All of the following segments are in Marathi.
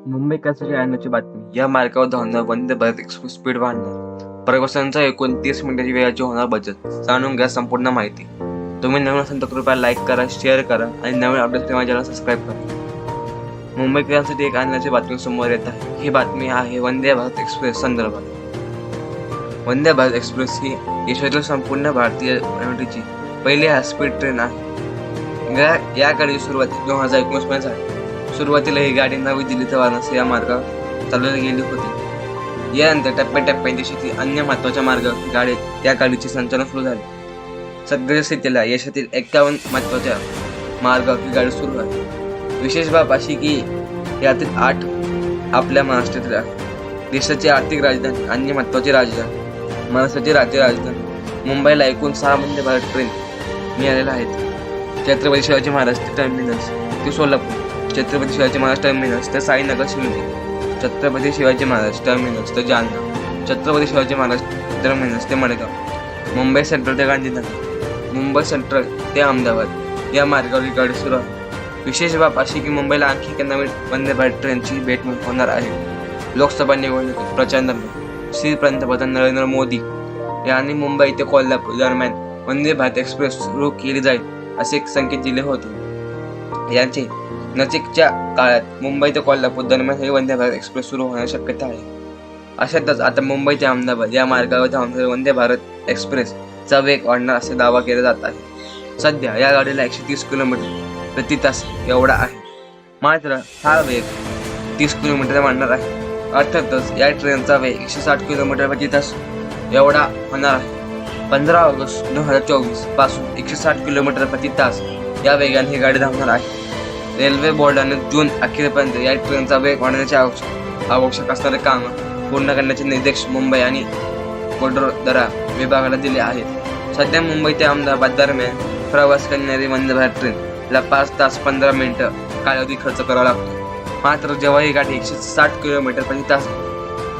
मुंबई मुंबईकरांसाठी आणण्याची बातमी. या मार्गावर धावणार वंदे भारत एक्सप्रेस स्पीड वाढणार. प्रवासांचा एकूण तीस मिनिटाची वेळाची होणार बचत. जाणून घ्या संपूर्ण माहिती. तुम्ही नवीन असाल तर कृपया लाईक करा शेअर करा आणि नवीन अपडेट माझ्याला सबस्क्राईब करा. मुंबईकरांसाठी एक आणण्याची बातमी समोर येत आहे. ही बातमी आहे वंदे भारत एक्सप्रेस संदर्भात. वंदे भारत एक्सप्रेस ही देशातील संपूर्ण भारतीय रेल्वेची पहिली हायस्पीड ट्रेन आहे. याकडे सुरुवात दोन हजार एकोणीस झाली. सुरुवातीला ही गाडी नवी दिल्ली ते वाराणसी या मार्गावर चालवली गेली होती. यानंतर टप्प्याटप्प्याने देशातील अन्य महत्त्वाच्या मार्ग गाडीत त्या गाडीचे संचालन सुरू झाले. सध्याच्या स्थितीला यशातील एकावन्न महत्त्वाच्या मार्गावर ही गाडी सुरू आहे विशेष बाब अशी की यातील आठ आपल्या महाराष्ट्रातील आहे देशाची आर्थिक राजधानी आणि महत्वाची राजधानी महाराष्ट्राची राज्य राजधानी मुंबईला एकूण सहा वंदे भारत ट्रेन मिळालेल्या आहेत. छत्रपती शिवाजी महाराज ते टर्मिनस ते सोलापूर छत्रपती शिवाजी महाराज टर्मिनस तर साईनगर शिवने छत्रपती शिवाजी महाराज टर्मिनस तर जालना. छत्रपती शिवाजी महाराज टर्मिनस ते मडगाव. मुंबई सेंट्रल ते गांधीनगर. मुंबई सेंट्रल ते अहमदाबाद. या मार्गावर गाडी सुरू आहे. विशेष बाब अशी की मुंबईला आणखी एका नवीन वंदे भारत ट्रेनची भेट होणार आहे. लोकसभा निवडणुकीत प्रचंड श्री पंतप्रधान नरेंद्र मोदी यांनी मुंबई ते कोल्हापूर दरम्यान वंदे भारत एक्सप्रेस सुरू केली जाईल असे एक संकेत दिले होते. यांचे नजीकच्या काळात मुंबई ते कोल्हापूर दरम्यान हे वंदे भारत एक्सप्रेस सुरू होण्याची शक्यता आहे. अशातच आता मुंबई ते अहमदाबाद या मार्गावर धावणारे वंदे भारत एक्सप्रेसचा वेग वाढणार असे दावा केला जात आहे. सध्या या गाडीला एकशे तीस किलोमीटर प्रति तास एवढा आहे. मात्र हा वेग तीस किलोमीटर वाढणार आहे. अर्थातच या ट्रेनचा वेग एकशे साठ किलोमीटर प्रति तास एवढा होणार आहे. पंधरा ऑगस्ट दोन हजार चोवीसपासून एकशे साठ किलोमीटर प्रति तास या वेगाने ही गाडी धावणार आहे. रेल्वे बोर्डाने जून अखेरपर्यंत या ट्रेनचा वेग वाढवण्याचे आवश्यक आवश्यक असणारे काम पूर्ण करण्याचे निर्देश मुंबई आणि वडोदरा विभागाला दिले आहेत. सध्या मुंबई ते अहमदाबाद दरम्यान प्रवास करणारी वंदे भारत ट्रेनला पाच तास पंधरा मिनिटं कालावधी खर्च करावा लागतो. मात्र जेव्हा ही गाडी एकशे साठ किलोमीटर प्रति तास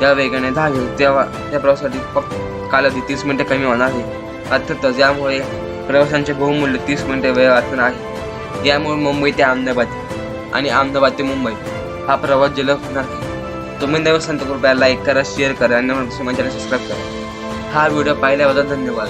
या वेगाने धावेल तेव्हा त्या प्रवासासाठी फक्त कालावधी तीस मिनिटे कमी होणार आहे. अर्थातच यामुळे प्रवाशांचे बहुमूल्य तीस मिनिटे वेळ वाचणार आहे. यामुळे मुंबई ते अहमदाबाद आणि अहमदाबाद ते मुंबई हा प्रवास जलद होणार आहे तुम्ही नवीन संत कृपया लाईक करा शेअर करा आणि माझ्या सबस्क्राईब करा. हा व्हिडिओ पाहिल्याबद्दल धन्यवाद.